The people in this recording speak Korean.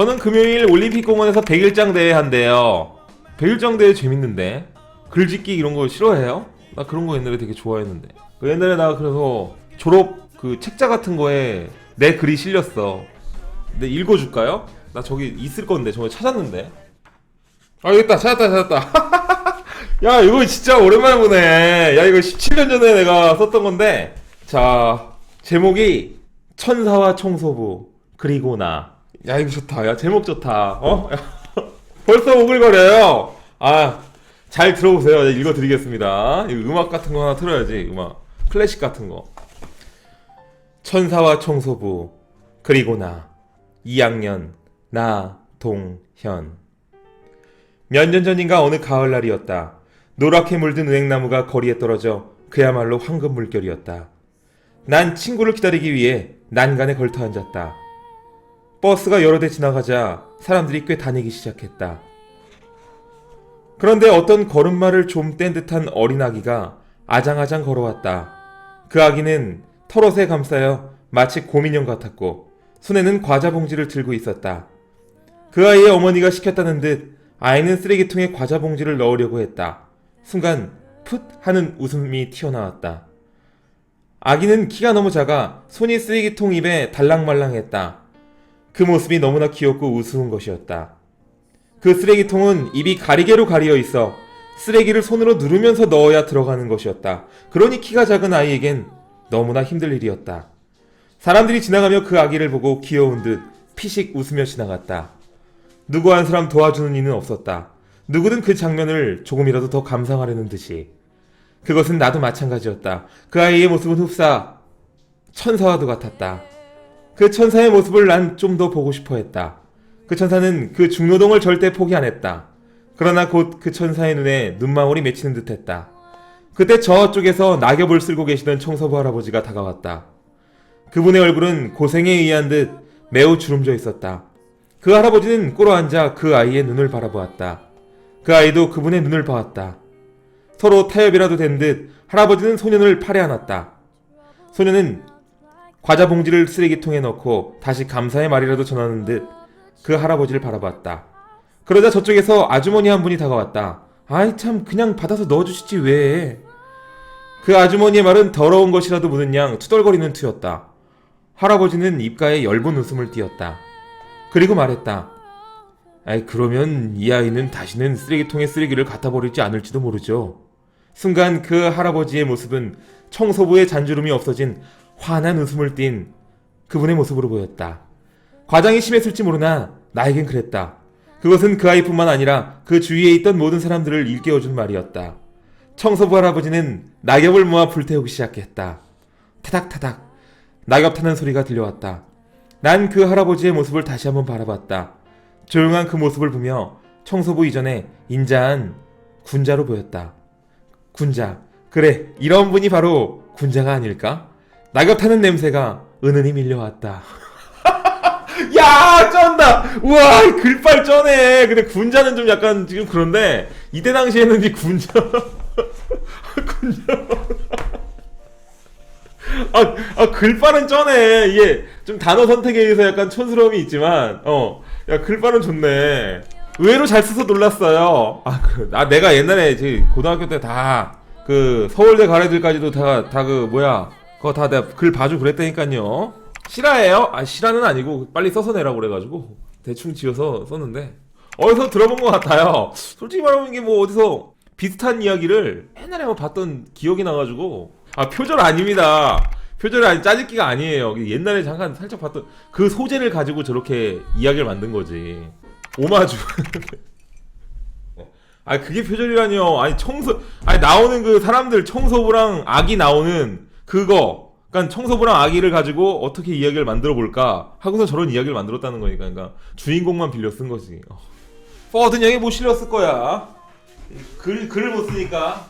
저는 금요일 올림픽 공원에서 100일장 대회 한대요. 100일장 대회 재밌는데 글짓기 이런 거 싫어해요? 나 그런 거 옛날에 되게 좋아했는데. 그 옛날에 나 그래서 졸업 그 책자 같은 거에 내 글이 실렸어. 내 읽어줄까요? 나 저기 있을 건데 저거 찾았는데. 아 여기 있다 찾았다 찾았다. 야 이거 진짜 오랜만에 보네. 야 이거 17년 전에 내가 썼던 건데. 자 제목이 천사와 청소부 그리고 나. 야 이거 좋다. 야 제목 좋다. 어? 벌써 오글거려요. 아 잘 들어보세요. 내가 읽어드리겠습니다. 이 음악 같은 거 하나 틀어야지. 음악 클래식 같은 거. 천사와 청소부 그리고 나 2학년 나 동현 몇 년 전인가 어느 가을날이었다. 노랗게 물든 은행나무가 거리에 떨어져 그야말로 황금 물결이었다. 난 친구를 기다리기 위해 난간에 걸터 앉았다. 버스가 여러 대 지나가자 사람들이 꽤 다니기 시작했다. 그런데 어떤 걸음마를 좀 뗀 듯한 어린아기가 아장아장 걸어왔다. 그 아기는 털옷에 감싸여 마치 곰인형 같았고 손에는 과자 봉지를 들고 있었다. 그 아이의 어머니가 시켰다는 듯 아이는 쓰레기통에 과자 봉지를 넣으려고 했다. 순간 풋 하는 웃음이 튀어나왔다. 아기는 키가 너무 작아 손이 쓰레기통 입에 달랑말랑했다. 그 모습이 너무나 귀엽고 우스운 것이었다. 그 쓰레기통은 입이 가리개로 가리어 있어 쓰레기를 손으로 누르면서 넣어야 들어가는 것이었다. 그러니 키가 작은 아이에겐 너무나 힘들 일이었다. 사람들이 지나가며 그 아기를 보고 귀여운 듯 피식 웃으며 지나갔다. 누구 한 사람 도와주는 이는 없었다. 누구든 그 장면을 조금이라도 더 감상하려는 듯이. 그것은 나도 마찬가지였다. 그 아이의 모습은 흡사 천사와도 같았다. 그 천사의 모습을 난 좀 더 보고 싶어 했다. 그 천사는 그 중노동을 절대 포기 안 했다. 그러나 곧 그 천사의 눈에 눈망울이 맺히는 듯 했다. 그때 저쪽에서 낙엽을 쓸고 계시던 청소부 할아버지가 다가왔다. 그분의 얼굴은 고생에 의한 듯 매우 주름져 있었다. 그 할아버지는 꿇어 앉아 그 아이의 눈을 바라보았다. 그 아이도 그분의 눈을 보았다. 서로 타협이라도 된 듯 할아버지는 소년을 팔에 안았다. 소년은 과자 봉지를 쓰레기통에 넣고 다시 감사의 말이라도 전하는 듯 그 할아버지를 바라봤다. 그러자 저쪽에서 아주머니 한 분이 다가왔다. 아이 참 그냥 받아서 넣어주시지 왜? 그 아주머니의 말은 더러운 것이라도 묻은 양 투덜거리는 투였다. 할아버지는 입가에 엷은 웃음을 띄었다. 그리고 말했다. 아이 그러면 이 아이는 다시는 쓰레기통에 쓰레기를 갖다 버리지 않을지도 모르죠. 순간 그 할아버지의 모습은 청소부의 잔주름이 없어진 환한 웃음을 띤 그분의 모습으로 보였다. 과장이 심했을지 모르나 나에겐 그랬다. 그것은 그 아이뿐만 아니라 그 주위에 있던 모든 사람들을 일깨워준 말이었다. 청소부 할아버지는 낙엽을 모아 불태우기 시작했다. 타닥타닥 낙엽 타는 소리가 들려왔다. 난 그 할아버지의 모습을 다시 한번 바라봤다. 조용한 그 모습을 보며 청소부 이전에 인자한 군자로 보였다. 군자. 그래, 이런 분이 바로 군자가 아닐까? 낙엽 타는 냄새가 은은히 밀려왔다. 야, 쩐다! 우와, 이 글빨 쩌네. 근데 군자는 좀 약간 지금 그런데, 이때 당시에는 이 군자. 군자. 아, 아, 글빨은 쩌네. 이게 좀 단어 선택에 의해서 약간 촌스러움이 있지만, 어, 야, 글빨은 좋네. 의외로 잘 써서 놀랐어요. 아, 그, 아, 내가 옛날에 제 고등학교 때 다, 그, 서울대 가래들까지도 다, 다 그, 뭐야, 그거 다 내가 글 봐주고 그랬다니까요. 실화예요? 아, 실화는 아니고, 빨리 써서 내라고 그래가지고, 대충 지어서 썼는데, 어디서 들어본 것 같아요. 솔직히 말하면 이게 뭐 어디서 비슷한 이야기를 옛날에 뭐 봤던 기억이 나가지고, 아, 표절 아닙니다. 표절이 아니, 짜집기가 아니에요. 옛날에 잠깐 살짝 봤던 그 소재를 가지고 저렇게 이야기를 만든 거지. 오마주. 아, 그게 표절이라니요. 아니, 청소, 아니, 나오는 그 사람들, 청소부랑 아기 나오는 그거. 그러니까 청소부랑 아기를 가지고 어떻게 이야기를 만들어 볼까 하고서 저런 이야기를 만들었다는 거니까. 그러니까 주인공만 빌려 쓴 거지. 어. 퍼든 형이 못 실렸을 거야. 글, 글을 못 쓰니까.